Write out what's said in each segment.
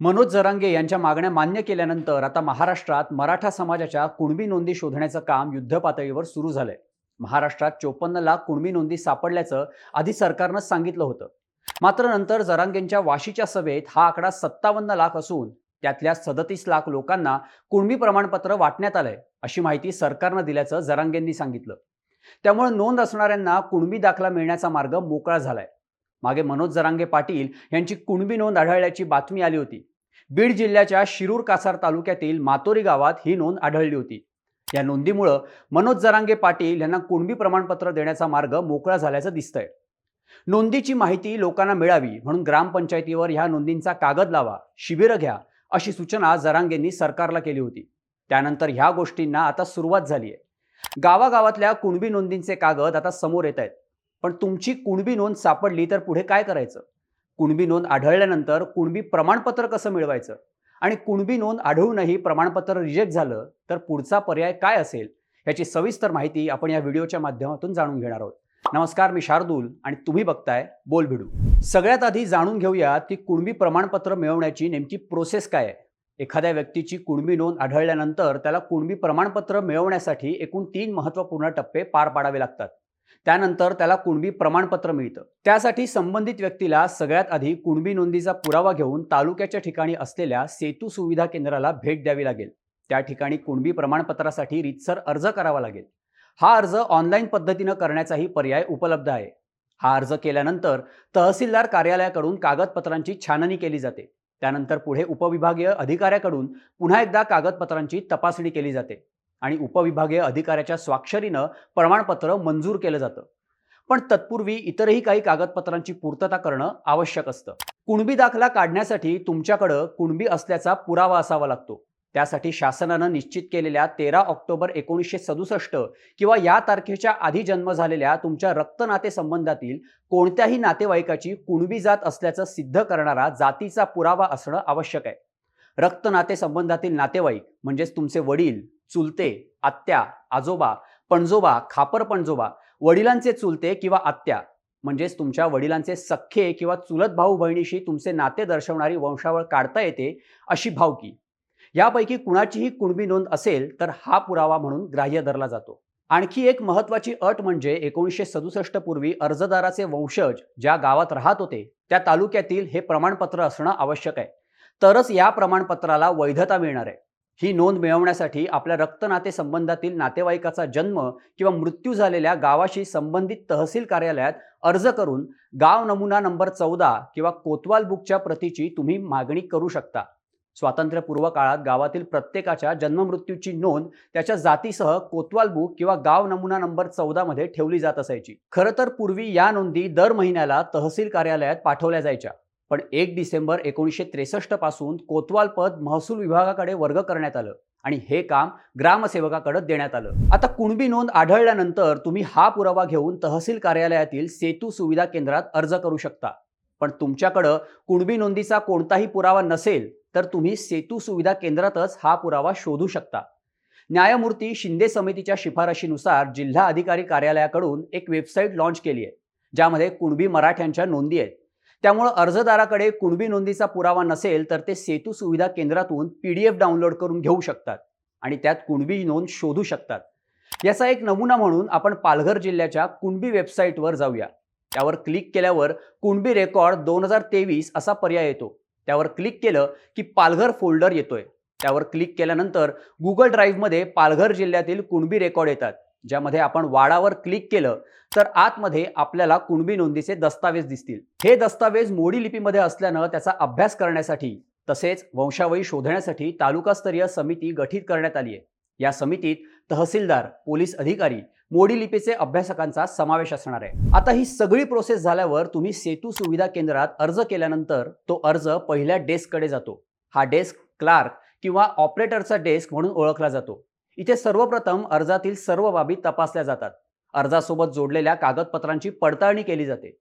मनोज जरांगे यांच्या मागण्या मान्य केल्यानंतर आता महाराष्ट्रात मराठा समाजाच्या कुणबी नोंदी शोधण्याचं काम युद्धपातळीवर सुरू झालंय. महाराष्ट्रात चोपन्न लाख कुणबी नोंदी सापडल्याचं आधी सरकारनं सांगितलं होतं. मात्र नंतर जरांगेंच्या वाशीच्या सभेत हा आकडा सत्तावन्न लाख असून त्यातल्या सदतीस लाख लोकांना कुणबी प्रमाणपत्र वाटण्यात आलंय अशी माहिती सरकारनं दिल्याचं जरांगेंनी सांगितलं. त्यामुळे नोंद असणाऱ्यांना कुणबी दाखला मिळण्याचा मार्ग मोकळा झालाय. मागे मनोज जरांगे पाटील यांची कुणबी नोंद आढळल्याची बातमी आली होती. बीड जिल्ह्याच्या शिरूर कासार तालुक्यातील मातोरी गावात ही नोंद आढळली होती. या नोंदीमुळं मनोज जरांगे पाटील यांना कुणबी प्रमाणपत्र देण्याचा मार्ग मोकळा झाल्याचं दिसतंय. नोंदीची माहिती लोकांना मिळावी म्हणून ग्रामपंचायतीवर ह्या नोंदींचा कागद लावा शिबिरं घ्या अशी सूचना जरांगेंनी सरकारला केली होती. त्यानंतर ह्या गोष्टींना आता सुरुवात झाली आहे गावागावातल्या कुणबी नोंदींचे कागद आता समोर येत आहेत पण तुमची कुणबी नोंद सापडली तर पुढे काय करायचं? कुणबी नोंद आढळल्यानंतर कुणबी प्रमाणपत्र कसं मिळवायचं? आणि कुणबी नोंद आढळूनही प्रमाणपत्र रिजेक्ट झालं तर पुढचा पर्याय काय असेल? याची सविस्तर माहिती आपण या व्हिडिओच्या माध्यमातून जाणून घेणार आहोत. नमस्कार मी शार्दूल आणि तुम्ही बघताय बोल भिडू. सगळ्यात आधी जाणून घेऊया की कुणबी प्रमाणपत्र मिळवण्याची नेमकी प्रोसेस काय आहे? एखाद्या व्यक्तीची कुणबी नोंद आढळल्यानंतर त्याला कुणबी प्रमाणपत्र मिळवण्यासाठी एकूण तीन महत्त्वपूर्ण टप्पे पार पाडावे लागतात. त्यानंतर त्याला कुणबी प्रमाणपत्र मिळतं. त्यासाठी संबंधित व्यक्तीला सगळ्यात आधी कुणबी नोंदीचा पुरावा घेऊन तालुक्याच्या ठिकाणी असलेल्या सेतू सुविधा केंद्राला भेट द्यावी लागेल. त्या ठिकाणी कुणबी प्रमाणपत्रासाठी रितसर अर्ज करावा लागेल. हा अर्ज ऑनलाईन पद्धतीनं करण्याचाही पर्याय उपलब्ध आहे. हा अर्ज केल्यानंतर तहसीलदार कार्यालयाकडून कागदपत्रांची छाननी केली जाते. त्यानंतर पुढे उपविभागीय अधिकाऱ्याकडून पुन्हा एकदा कागदपत्रांची तपासणी केली जाते. आणि उपविभागीय अधिकाऱ्याच्या स्वाक्षरीनं प्रमाणपत्र मंजूर केलं जातं. पण तत्पूर्वी इतरही काही कागदपत्रांची पूर्तता करणं आवश्यक असतं. कुणबी दाखला काढण्यासाठी तुमच्याकडं कुणबी असल्याचा पुरावा असावा लागतो. त्यासाठी शासनानं निश्चित केलेल्या तेरा ऑक्टोबर एकोणीसशे सदुसष्ट किंवा या तारखेच्या आधी जन्म झालेल्या तुमच्या रक्त संबंधातील कोणत्याही नातेवाईकाची कुणबी जात असल्याचं सिद्ध करणारा जातीचा पुरावा असणं आवश्यक आहे. रक्त संबंधातील नातेवाईक म्हणजेच तुमचे वडील चुलते आत्या आजोबा पणजोबा खापर पणजोबा वडिलांचे चुलते किंवा आत्या म्हणजेच तुमच्या वडिलांचे सख्खे किंवा चुलत भाऊ बहिणीशी तुमचे नाते दर्शवणारी वंशावळ काढता येते अशी भावकी. यापैकी कुणाचीही कुणबी नोंद असेल तर हा पुरावा म्हणून ग्राह्य धरला जातो. आणखी एक महत्वाची अट म्हणजे एकोणीसशे सदुसष्ट पूर्वी अर्जदाराचे वंशज ज्या गावात राहत होते त्या तालुक्यातील हे प्रमाणपत्र असणं आवश्यक आहे. तरच या प्रमाणपत्राला वैधता मिळणार आहे. ही नोंद मिळवण्यासाठी आपल्या रक्तनाते संबंधातील नातेवाईकाचा जन्म किंवा मृत्यू झालेल्या गावाशी संबंधित तहसील कार्यालयात अर्ज करून गाव नमुना नंबर चौदा किंवा कोतवाल बुकच्या प्रतीची तुम्ही मागणी करू शकता. स्वातंत्र्यपूर्व काळात गावातील प्रत्येकाच्या जन्ममृत्यूची नोंद त्याच्या जातीसह कोतवाल बुक किंवा गाव नमुना नंबर चौदा मध्ये ठेवली जात असायची. खरं तर पूर्वी या नोंदी दर महिन्याला तहसील कार्यालयात पाठवल्या जायच्या. पण एक डिसेंबर एकोणीसशे त्रेसष्टपासून कोतवाल पद महसूल विभागाकडे वर्ग करण्यात आलं आणि हे काम ग्रामसेवकाकडे देण्यात आलं. आता कुणबी नोंद आढळल्यानंतर तुम्ही हा पुरावा घेऊन तहसील कार्यालयातील सेतू सुविधा केंद्रात अर्ज करू शकता. पण तुमच्याकडं कुणबी नोंदीचा कोणताही पुरावा नसेल तर तुम्ही सेतू सुविधा केंद्रातच हा पुरावा शोधू शकता. न्यायमूर्ती शिंदे समितीच्या शिफारशीनुसार जिल्हा अधिकारी कार्यालयाकडून एक वेबसाईट लॉन्च केली आहे ज्यामध्ये कुणबी मराठ्यांच्या नोंदी आहेत. त्यामुळं अर्जदाराकडे कुणबी नोंदीचा पुरावा नसेल तर ते सेतू सुविधा केंद्रातून पी डी एफ डाउनलोड करून घेऊ शकतात आणि त्यात कुणबी नोंद शोधू शकतात. याचा एक नमुना म्हणून आपण पालघर जिल्ह्याच्या कुणबी वेबसाईटवर जाऊया. त्यावर क्लिक केल्यावर कुणबी रेकॉर्ड दोन हजार तेवीस असा पर्याय येतो. त्यावर क्लिक केलं की पालघर फोल्डर येतोय. त्यावर क्लिक केल्यानंतर गुगल ड्राईव्हमध्ये पालघर जिल्ह्यातील कुणबी रेकॉर्ड येतात. ज्यामध्ये आपण वाडावर क्लिक केलं तर आतमध्ये आपल्याला कुणबी नोंदीचे दस्तावेज दिसतील. हे दस्तावेज मोडी लिपीमध्ये असल्यानं त्याचा अभ्यास करण्यासाठी तसेच वंशावळी शोधण्यासाठी तालुकास्तरीय समिती गठीत करण्यात आली आहे. या समितीत तहसीलदार पोलीस अधिकारी मोडी लिपीचे अभ्यासकांचा समावेश असणार आहे. आता ही सगळी प्रोसेस झाल्यावर तुम्ही सेतू सुविधा केंद्रात अर्ज केल्यानंतर तो अर्ज पहिल्या डेस्ककडे जातो. हा डेस्क क्लार्क किंवा ऑपरेटरचा डेस्क म्हणून ओळखला जातो. इथे सर्वप्रथम अर्जातील सर्व बाबी तपासल्या जातात. अर्जासोबत जोडलेल्या कागदपत्रांची पडताळणी केली जाते.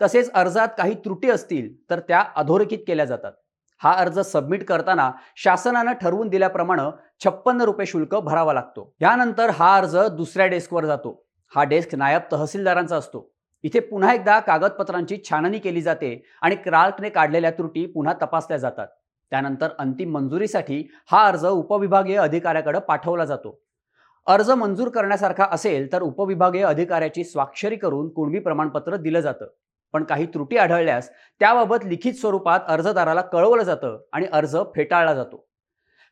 तसेच अर्जात काही त्रुटी असतील तर त्या अधोरेखित केल्या जातात. हा अर्ज सबमिट करताना शासनानं ठरवून दिल्याप्रमाणे छप्पन्न रुपये शुल्क भरावा लागतो. यानंतर हा अर्ज दुसऱ्या डेस्कवर जातो. हा डेस्क नायब तहसीलदारांचा असतो. इथे पुन्हा एकदा कागदपत्रांची छाननी केली जाते आणि क्रार्कने काढलेल्या त्रुटी पुन्हा तपासल्या जातात. त्यानंतर अंतिम मंजुरीसाठी हा अर्ज उपविभागीय अधिकाऱ्याकडे पाठवला जातो. अर्ज मंजूर करण्यासारखा असेल तर उपविभागीय अधिकाऱ्याची स्वाक्षरी करून कुणबी प्रमाणपत्र दिलं जातं. पण काही त्रुटी आढळल्यास त्याबाबत लिखित स्वरूपात अर्जदाराला कळवलं जातं आणि अर्ज फेटाळला जातो.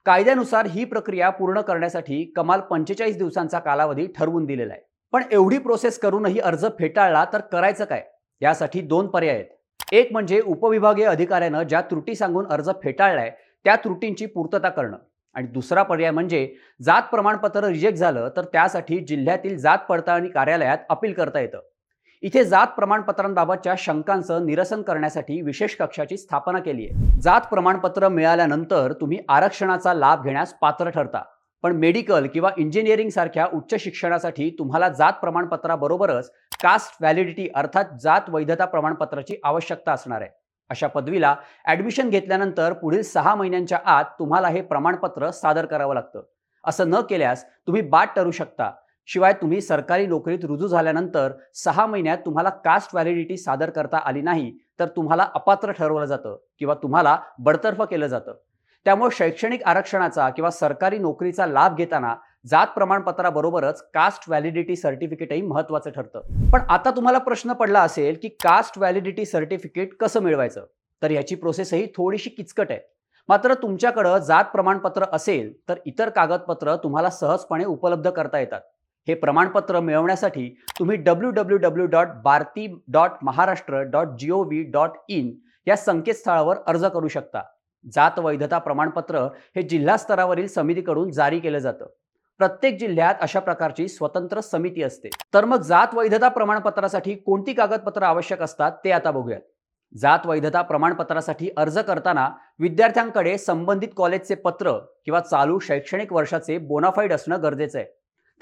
कायद्यानुसार ही प्रक्रिया पूर्ण करण्यासाठी कमाल पंचेचाळीस दिवसांचा कालावधी ठरवून दिलेला आहे. पण एवढी प्रोसेस करूनही अर्ज फेटाळला तर करायचं काय? यासाठी दोन पर्याय आहेत. एक म्हणजे उपविभागीय अधिकाऱ्यानं ज्या त्रुटी सांगून अर्ज फेटाळलाय त्या त्रुटींची पूर्तता करणं. आणि दुसरा पर्याय म्हणजे जात प्रमाणपत्र रिजेक्ट झालं तर त्यासाठी जिल्ह्यातील जात पडताळणी कार्यालयात अपील करता येतं. इथे जात प्रमाणपत्रांबाबतच्या शंकांचं निरसन करण्यासाठी विशेष कक्षाची स्थापना केली आहे जात प्रमाणपत्र मिळाल्यानंतर तुम्ही आरक्षणाचा लाभ घेण्यास पात्र ठरता. पण मेडिकल किंवा इंजिनिअरिंग सारख्या उच्च शिक्षणासाठी तुम्हाला जात प्रमाणपत्राबरोबरच कास्ट व्हॅलिडिटी अर्थात जात वैधता प्रमाणपत्राची आवश्यकता असणार आहे. अशा पदवीला ॲडमिशन घेतल्यानंतर पुढील सहा महिन्यांच्या आत तुम्हाला हे प्रमाणपत्र सादर करावं लागतं. असं न केल्यास तुम्ही बाद ठरू शकता. शिवाय तुम्ही सरकारी नोकरीत रुजू झाल्यानंतर सहा महिन्यात तुम्हाला कास्ट व्हॅलिडिटी सादर करता आली नाही तर तुम्हाला अपात्र ठरवलं जातं किंवा तुम्हाला बडतर्फ केलं जातं. त्यामुळे शैक्षणिक आरक्षणाचा किंवा सरकारी नोकरीचा लाभ घेताना जात प्रमाणपत्राबरोबरच कास्ट व्हॅलिडिटी सर्टिफिकेटही महत्वाचं ठरतं. पण आता तुम्हाला प्रश्न पडला असेल की कास्ट व्हॅलिडिटी सर्टिफिकेट कसं मिळवायचं? तर याची प्रोसेसही थोडीशी किचकट आहे. मात्र तुमच्याकडं जात प्रमाणपत्र असेल तर इतर कागदपत्र तुम्हाला सहजपणे उपलब्ध करता येतात. हे प्रमाणपत्र मिळवण्यासाठी तुम्ही W W W dot Bharati dot Maharashtra dot G O V dot in या संकेतस्थळावर अर्ज करू शकता. जात वैधता प्रमाणपत्र हे जिल्हा स्तरावरील समितीकडून जारी केलं जातं. प्रत्येक जिल्ह्यात अशा प्रकारची स्वतंत्र समिती असते. तर मग जात वैधता प्रमाणपत्रासाठी कोणती कागदपत्र आवश्यक असतात ते आता बघूयात. जात वैधता प्रमाणपत्रासाठी अर्ज करताना विद्यार्थ्यांकडे संबंधित कॉलेजचे पत्र किंवा चालू शैक्षणिक वर्षाचे बोनाफाईड असणं गरजेचं आहे.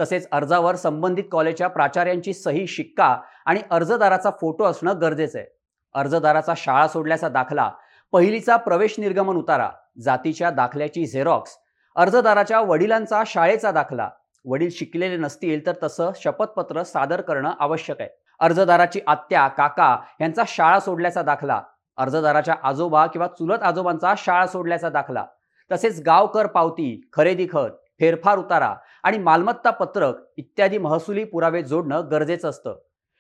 तसेच अर्जावर संबंधित कॉलेजच्या प्राचार्यांची सही शिक्का आणि अर्जदाराचा फोटो असणं गरजेचं आहे. अर्जदाराचा शाळा सोडल्याचा दाखला पहिलीचा प्रवेश निर्गमन उतारा जातीच्या दाखल्याची झेरॉक्स अर्जदाराच्या वडिलांचा शाळेचा दाखला. वडील शिकलेले नसतील तर तसं शपथपत्र सादर करणं आवश्यक आहे. अर्जदाराची आत्या काका यांचा शाळा सोडल्याचा दाखला. अर्जदाराच्या आजोबा किंवा चुलत आजोबांचा शाळा सोडल्याचा दाखला. तसेच गाव कर पावती खरेदी खत फेरफार उतारा आणि मालमत्ता पत्रक इत्यादी महसुली पुरावे जोडणं गरजेचं असतं.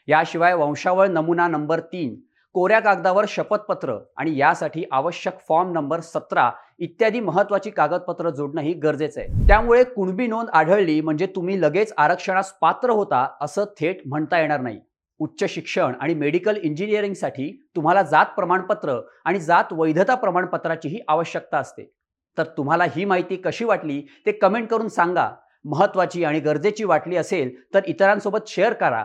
याशिवाय वंशावळ नमुना नंबर तीन कोऱ्या कागदावर शपथपत्र आणि यासाठी आवश्यक फॉर्म नंबर सतरा इत्यादी महत्वाची कागदपत्र जोडणंही गरजेचं आहे. त्यामुळे कुणबी नोंद आढळली म्हणजे तुम्ही लगेच आरक्षणास पात्र होता असं थेट म्हणता येणार नाही. उच्च शिक्षण आणि मेडिकल इंजिनिअरिंगसाठी तुम्हाला जात प्रमाणपत्र आणि जात वैधता प्रमाणपत्राचीही आवश्यकता असते. तर तुम्हाला ही माहिती कशी वाटली ते कमेंट करून सांगा. महत्त्वाची आणि गरजेची वाटली असेल तर इतरांसोबत शेअर करा.